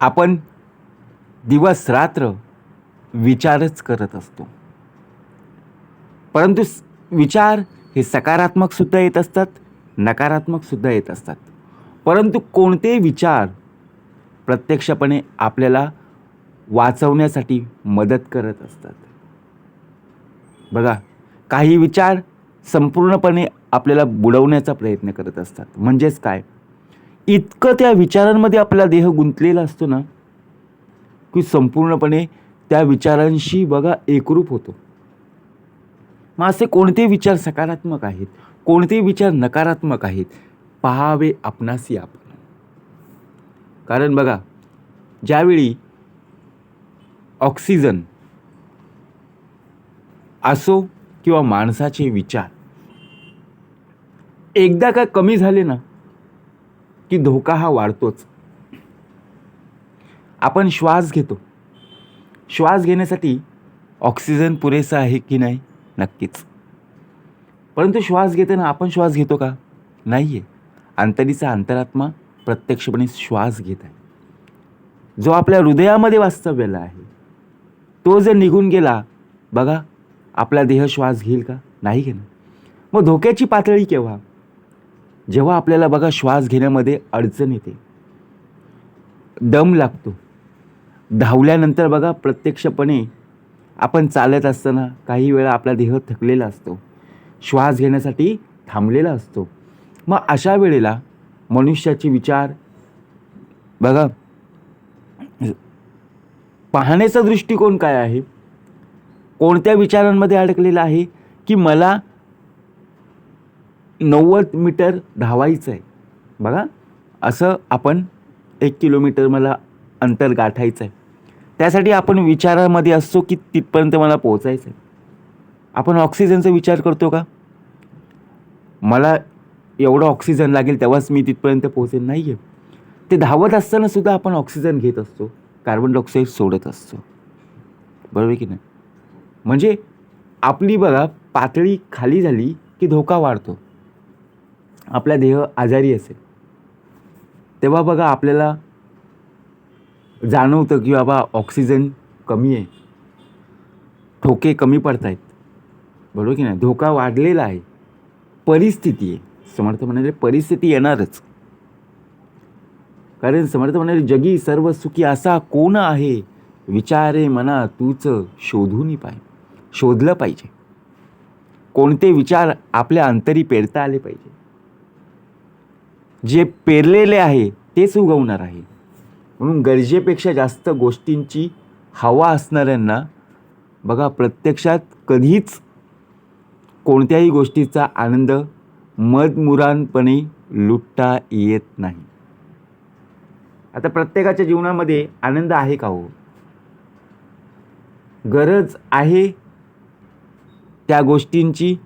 आपण दिवस रात्र विचारच करत असतो. परंतु विचार हे सकारात्मकसुद्धा येत असतात नकारात्मकसुद्धा येत असतात. परंतु कोणते विचार प्रत्यक्षपणे आपल्याला वाचवण्यासाठी मदत करत असतात? बघा काही विचार संपूर्णपणे आपल्याला बुडवण्याचा प्रयत्न करत असतात. म्हणजेच काय? इतकं त्या विचारांमध्ये आपला देह गुंतलेला असतो ना की संपूर्णपणे त्या विचारांशी बघा एकरूप होतो. मग असे कोणते विचार सकारात्मक आहेत? कोणते विचार नकारात्मक आहेत? पहावे आपणासी आपण. कारण बघा ज्यावेळी ऑक्सिजन असो किंवा माणसाचे विचार एकदा का कमी झाले ना की धोका हा वाढतोच. आपण श्वास घेतो. श्वास घेण्यासाठी ऑक्सिजन पुरेसा आहे की नाही? नक्कीच. परंतु श्वास घेताना आपण श्वास घेतो का? नाही आहे अंतरीचा अंतरात्मा प्रत्यक्षपणे श्वास घेत आहे. जो आपल्या हृदयामध्ये वास्तव्याला आहे. तो जर निघून गेला बघा आपला देह श्वास घेईल का? नाही घेणार. मग धोक्याची पातळी केव्हा? जेव्हा आपल्याला बघा श्वास घेण्यामध्ये अडचण येते. दम लागतो. धावल्यानंतर बघा प्रत्यक्षपणे आपण चालत असताना काही वेळा आपला देह थकलेला असतो. श्वास घेण्यासाठी थांबलेला असतो. मग अशा वेळेला मनुष्याचे विचार बघा पाहण्याचा दृष्टिकोन काय आहे? कोणत्या विचारांमध्ये अडकलेला आहे? की मला नव्वद मीटर धावायचं आहे. बघा असं आपण एक किलोमीटर मला अंतर गाठायचं आहे. त्यासाठी आपण विचारामध्ये असतो की तिथपर्यंत मला पोहोचायचं आहे. आपण ऑक्सिजनचा विचार करतो का? मला एवढं ऑक्सिजन लागेल तेव्हाच मी तिथपर्यंत पोहोचेल. नाही आहे ते धावत असताना सुद्धा आपण ऑक्सिजन घेत असतो. कार्बन डायऑक्साईड सोडत असतो. बरोबर की नाही? म्हणजे आपली बघा पातळी खाली झाली की धोका वाढतो. आपला देह आजारी असेल. तेव्हा बघा आपल्याला जाणवतं की बाबा ऑक्सिजन कमी आहे. ठोके कमी पडत आहेत बरोबर की नाही? धोका वाढलेला आहे. परिस्थिती आहे. समर्थ म्हणाले परिस्थिती येणारच. कारण समर्थ म्हणाले जगी सर्व सुखी असा कोण आहे? विचारे मना तूच शोधून पाय. शोधलं पाहिजे. कोणते विचार आपल्या अंतरी पेरता आले पाहिजे? जे पेरलेले आहे तेच उगवणार आहे. म्हणून गरजेपेक्षा जास्त गोष्टींची हवा असणाऱ्यांना बघा प्रत्यक्षात कधीच कोणत्याही गोष्टीचा आनंद मदमुरानपणे लुटता येत नाही. आता प्रत्येकाच्या जीवनामध्ये आनंद आहे का हो? गरज आहे त्या गोष्टींची?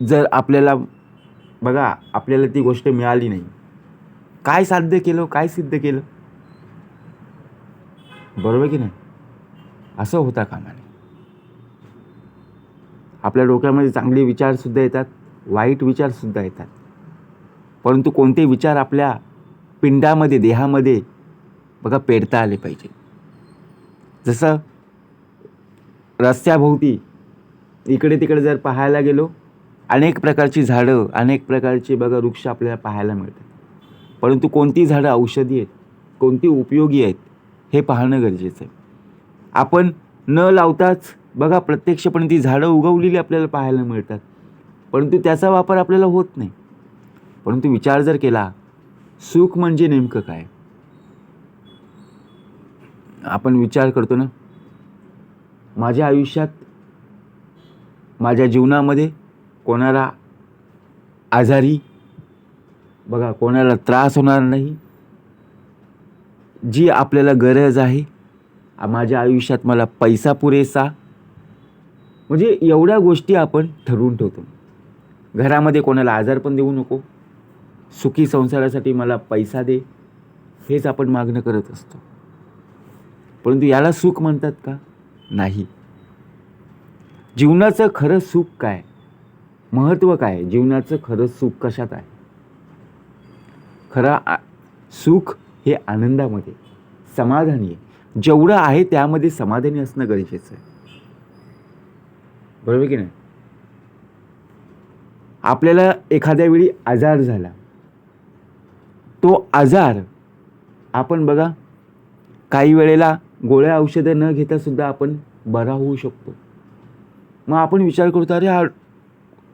जर आपल्याला बघा आपल्याला ती गोष्ट मिळाली नाही. काय साध्य केलं काय सिद्ध केलं? बरोबर की नाही? असं होता कामाने. आपल्या डोक्यामध्ये चांगले विचारसुद्धा येतात वाईट विचारसुद्धा येतात. परंतु कोणते विचार आपल्या पिंडामध्ये देहामध्ये बघा पेरता आले पाहिजे. जसं रस्त्याभोवती इकडे तिकडे जर पाहायला गेलो अनेक प्रकारची झाडं अनेक प्रकारचे बघा वृक्ष आपल्याला पाहायला मिळतात. परंतु कोणती झाडं औषधी आहेत? कोणती उपयोगी आहेत? हे पाहणं गरजेचं आहे. आपण न लावताच बघा प्रत्यक्षपणे ती झाडं उगवलेली आपल्याला पाहायला मिळतात. परंतु त्याचा वापर आपल्याला होत नाही. परंतु विचार जर केला सुख म्हणजे नेमकं काय? आपण विचार करतो ना? माझ्या आयुष्यात माझ्या जीवनामध्ये कोणाला आजारी? बघा कोणाला त्रास होणार नाही. जी आपल्याला गरज आहे माझ्या आयुष्यात मला पैसा पुरेसा. म्हणजे एवढ्या गोष्टी आपण ठरवून ठेवतो. घरामध्ये कोणाला आजार पण देऊ नको. सुखी संसारासाठी मला पैसा दे. हेच आपण मागणं करत असतो. परंतु याला सुख म्हणतात का? नाही. जीवनाचं खरं सुख काय? महत्त्व काय जीवनाचं खरं सुख कशात आहे? खरं आ- सुख हे आनंदामध्ये समाधानी आहे. जेवढं आहे त्यामध्ये समाधानी असणं गरजेचं आहे. बरोबर की नाही? आपल्याला एखाद्या वेळी आजार झाला. तो आजार आपण बघा काही वेळेला गोळ्या औषधं न घेता सुद्धा आपण बरा होऊ शकतो. मग आपण विचार करतो अरे हा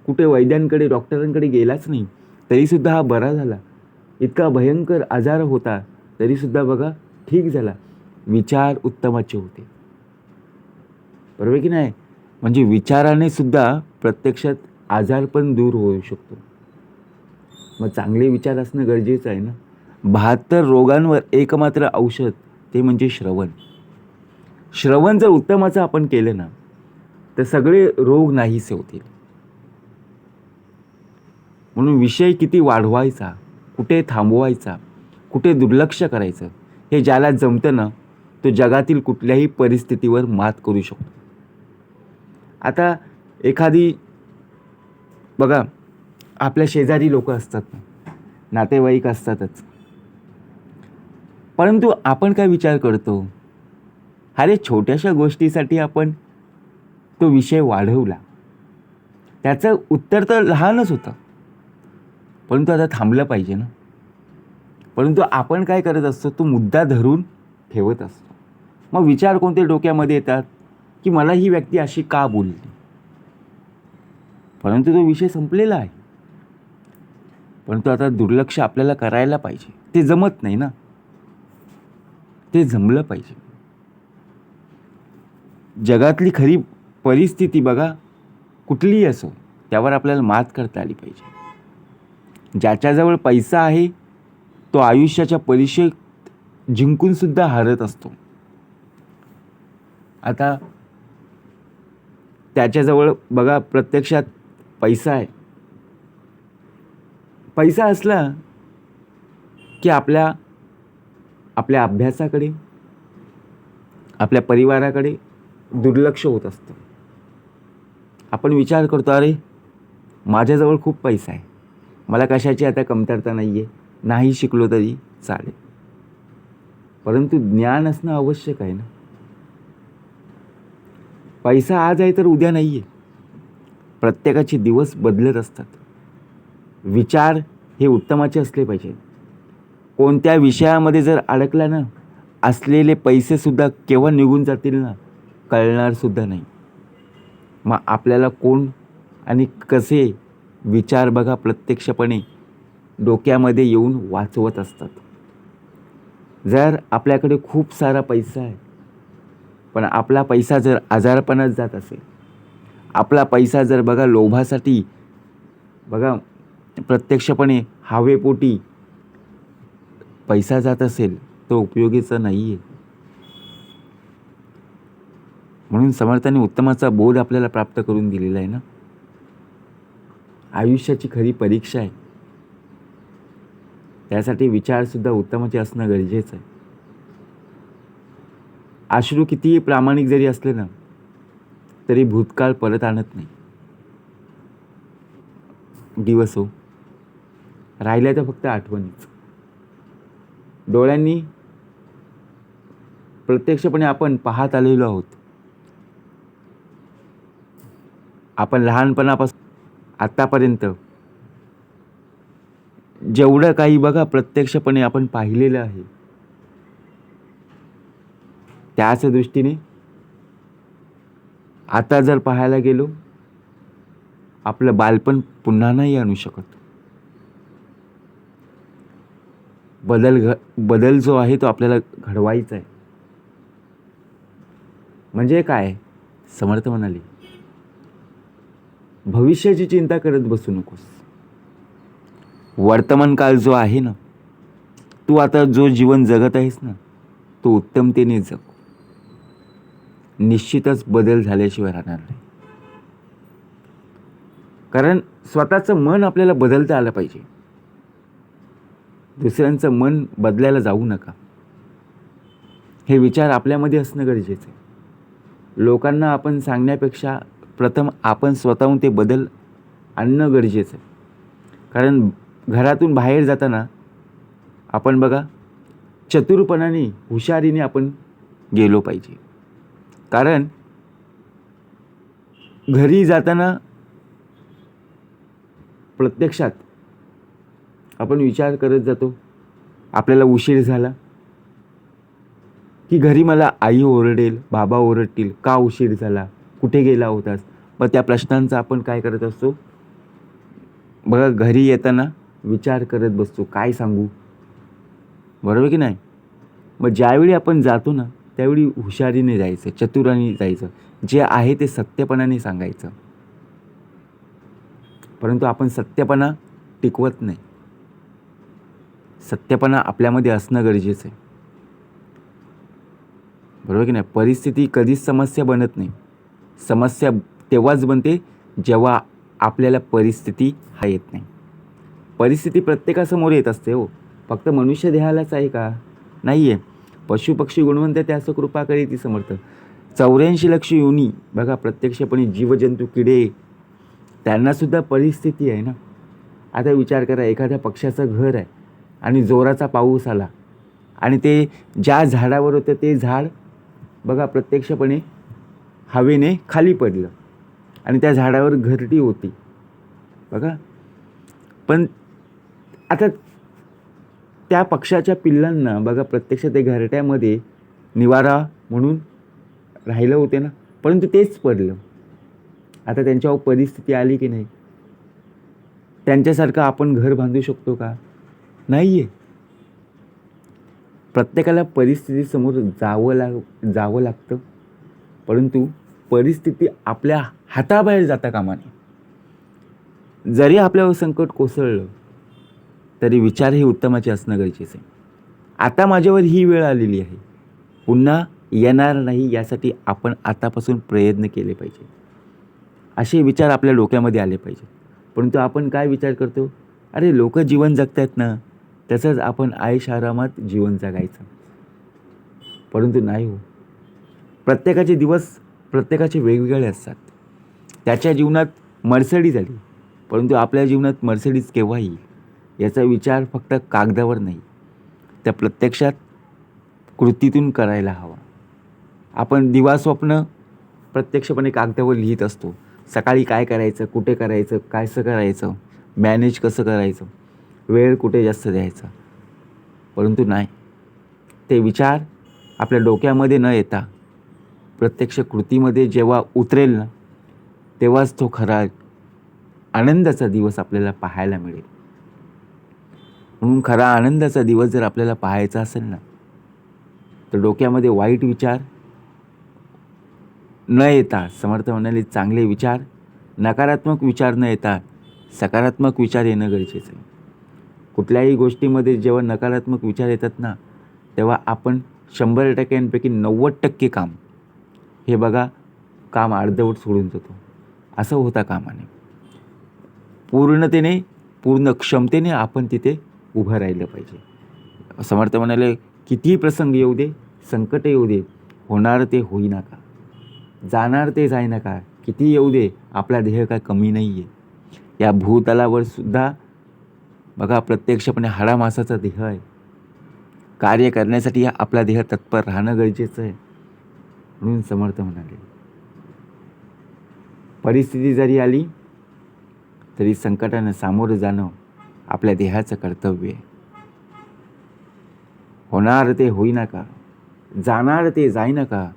कुठे वैद्यांकडे डॉक्टरांकडे गेलाच नाही तरीसुद्धा हा बरा झाला. इतका भयंकर आजार होता तरीसुद्धा बघा ठीक झाला. विचार उत्तमाचे होते. बरोबर की नाही? म्हणजे विचाराने सुद्धा प्रत्यक्षात आजार पण दूर होऊ शकतो. मग चांगले विचार असणं गरजेचं आहे ना? बहात्तर रोगांवर एकमात्र औषध ते म्हणजे श्रवण. श्रवण जर उत्तमाचं आपण केलं ना तर सगळे रोग नाहीसे होतील. म्हणून विषय किती वाढवायचा कुठे थांबवायचा कुठे दुर्लक्ष करायचं हे ज्याला जमतं ना तो जगातील कुठल्याही परिस्थितीवर मात करू शकतो. आता एखादी बघा आपल्या शेजारी लोक असतात नातेवाईक असतातच. परंतु आपण काय विचार करतो? अरे छोट्याशा गोष्टीसाठी आपण तो विषय वाढवला. त्याचं उत्तर तर लहानच होतं. परंतु आता थांबलं पाहिजे ना. परंतु आपण काय करत असतो तो मुद्दा धरून ठेवत असतो. मग विचार कोणते डोक्यामध्ये येतात? की मला ही व्यक्ती अशी का बोलली? परंतु तो विषय संपलेला आहे. परंतु आता दुर्लक्ष आपल्याला करायला पाहिजे. ते जमत नाही ना. ते जमलं पाहिजे. जगातली खरी परिस्थिती बघा कुठलीही असो त्यावर आपल्याला मात करता आली पाहिजे. ज्याच्याजवळ पैसा आहे तो आयुष्याच्या परीक्षेत जिंकूनसुद्धा हारत असतो. आता त्याच्याजवळ बघा प्रत्यक्षात पैसा आहे. पैसा असला की आपल्या आपल्या अभ्यासाकडे आपल्या परिवाराकडे दुर्लक्ष होत असतं. आपण विचार करतो अरे माझ्याजवळ खूप पैसा आहे. मला कशाची आता कमतरता नाही आहे नाही शिकलो तरी चालेल. परंतु ज्ञान असणं आवश्यक आहे ना? पैसा आज आहे तर उद्या नाही आहे प्रत्येकाचे दिवस बदलत असतात. विचार हे उत्तमाचे असले पाहिजे. कोणत्या विषयामध्ये जर अडकला ना असलेले पैसेसुद्धा केव्हा निघून जातील ना कळणारसुद्धा नाही. मग आपल्याला कोण आणि कसे विचार बघा प्रत्यक्षपणे. डोक्यामध्ये येऊन वाचवत असतात. जर आपल्याकडे खूप सारा पैसा आहे पण आपला पैसा जर आजारपणात जात असेल आपला पैसा जर बघा लोभासाठी बघा प्रत्यक्षपणे हवेपोटी पैसा जात असेल तर उपयोगीचा नाही आहे म्हणून समर्थाने उत्तमाचा बोध आपल्याला प्राप्त करून दिलेला आहे ना? आयुष्याची खरी परीक्षा आहे. त्यासाठी विचारसुद्धा उत्तमाचे असणं गरजेचं आहे. अश्रू कितीही प्रामाणिक जरी असले ना तरी भूतकाळ परत आणत नाही. दिवस हो राहिल्या तर फक्त आठवणीच. डोळ्यांनी प्रत्यक्षपणे आपण पाहत आलेलो आहोत. आपण लहानपणापासून आत्तापर्यंत जेवढं काही बघा प्रत्यक्षपणे आपण पाहिलेलं आहे. त्याच दृष्टीने आता जर पाहायला गेलो आपलं बालपण पुन्हा नाही आणू शकत. बदल घ बदल जो आहे तो आपल्याला घडवायचा आहे. म्हणजे काय? समर्थ म्हणाले. भविष्याची चिंता करत बसू नकोस. वर्तमान काळ जो आहे ना तू आता जो जीवन जगत आहेस ना तो उत्तमतेने जग. निश्चितच बदल झाल्याशिवाय राहणार नाही. कारण स्वतःचं मन आपल्याला बदलता आलं पाहिजे. दुसऱ्यांचं मन बदलायला जाऊ नका. हे विचार आपल्यामध्ये असणं गरजेचं आहे. लोकांना आपण सांगण्यापेक्षा प्रथम आपण स्वतःहून ते बदल आणणं गरजेचं आहे. कारण घरातून बाहेर जाताना आपण बघा चतुरपणाने हुशारीने आपण गेलो पाहिजे. कारण घरी जाताना प्रत्यक्षात आपण विचार करत जातो आपल्याला उशीर झाला की घरी मला आई ओरडेल बाबा ओरडतील का उशीर झाला? कुठे गेला होतास? मग त्या प्रश्नांचा आपण काय करत असतो? बघा घरी येताना विचार करत बसतो. काय सांगू? बरोबर की नाही? मग ज्यावेळी आपण जातो ना त्यावेळी हुशारीने जायचं चतुराने जायचं. जे आहे ते सत्यपणाने सांगायचं. परंतु आपण सत्यपणा टिकवत नाही. सत्यपणा आपल्यामध्ये असणं गरजेचं आहे. बरोबर की नाही? परिस्थिती कधीच समस्या बनत नाही. समस्या तेव्हाच बनते जेव्हा आपल्याला परिस्थिती हा येत नाही. परिस्थिती प्रत्येकासमोर येत असते हो. फक्त मनुष्य देहालाच आहे का? नाही आहे पशुपक्षी गुणवंत त्यास कृपा करी ती समर्थ. चौऱ्याऐंशी लक्ष योनी बघा प्रत्यक्षपणे जीवजंतू किडे त्यांनासुद्धा परिस्थिती आहे ना? आता विचार करा एखाद्या पक्षाचं घर आहे आणि जोराचा पाऊस आला आणि ते ज्या झाडावर होतं ते झाड बघा प्रत्यक्षपणे हवेने खाली पडलं आणि त्या झाडावर घरटी होती. बघा. पण आता त्या पक्षाच्या पिल्लांना बघा प्रत्यक्ष ते घरट्यामध्ये निवारा म्हणून राहिलं होते ना. परंतु तेच पडलं. आता त्यांच्यावर परिस्थिती आली की नाही? त्यांच्यासारखं आपण घर बांधू शकतो का? नाही आहे प्रत्येकाला परिस्थितीसमोर जावं लाग जावं लागतं. परंतु परिस्थिती आपल्या हाताबाहेर जाता कामा नये जरी आपल्यावर संकट कोसळलं तरी विचार हे उत्तमाचे असणं गरजेचं आहे. आता माझ्यावर ही वेळ आलेली आहे. पुन्हा येणार नाही यासाठी आपण आतापासून प्रयत्न केले पाहिजे. असे विचार आपल्या डोक्यामध्ये आले पाहिजे परंतु आपण काय विचार करतो? अरे लोक जीवन जगतायत ना तसंच आपण आयुष आरामात जीवन जगायचं. परंतु नाही हो. प्रत्येकाचे दिवस प्रत्येकाचे वेगवेगळे असतात. त्याच्या जीवनात मर्सडीज आली परंतु आपल्या जीवनात मर्सडीज केव्हा येईल? याचा विचार फक्त कागदावर नाही. त्या प्रत्यक्षात कृतीतून करायला हवा. आपण दिवा स्वप्न प्रत्यक्षपणे कागदावर लिहित असतो. सकाळी काय करायचं कुठे करायचं कायसं करायचं मॅनेज कसं करायचं वेळ कुठे जास्त द्यायचा? परंतु नाही. ते विचार आपल्या डोक्यामध्ये न येता प्रत्यक्ष कृतीमध्ये जेव्हा उतरेल ना तेव्हाच तो खरा आनंदाचा दिवस आपल्याला पाहायला मिळेल. म्हणून खरा आनंदाचा दिवस जर आपल्याला पाहायचा असेल ना तर डोक्यामध्ये वाईट विचार न येता समर्थ म्हणाले चांगले विचार नकारात्मक विचार न येता सकारात्मक विचार येणं गरजेचं आहे. कुठल्याही गोष्टीमध्ये जेव्हा नकारात्मक विचार येतात ना तेव्हा आपण शंभर टक्क्यांपैकी नव्वद टक्के काम हे बघा काम अर्धवट सोडून जातो. असं होता कामाने. पूर्णतेने पूर्ण क्षमतेने आपण तिथे उभं राहिलं पाहिजे. समर्थ म्हणाले कितीही प्रसंग येऊ दे संकट येऊ दे होणार ते होईना का? जाणार ते जाईना का? किती येऊ दे आपला देह काय कमी नाही आहे या भूतलावर सुद्धा बघा प्रत्यक्षपणे हाडामासाचा देह आहे. कार्य करण्यासाठी आपला देह तत्पर राहणं गरजेचं आहे. म्हणून समर्थ म्हणाले. परिस्थिती जरी आली तरी संकटानं सामोरं जाणं आपल्या देहाचं कर्तव्य आहे. होणार ते होईना का जाणार ते जाईना का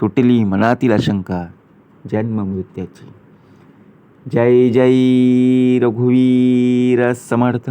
तुटली मनातील आशंका जन्म मृत्याची. जय जय रघुवीर समर्थ.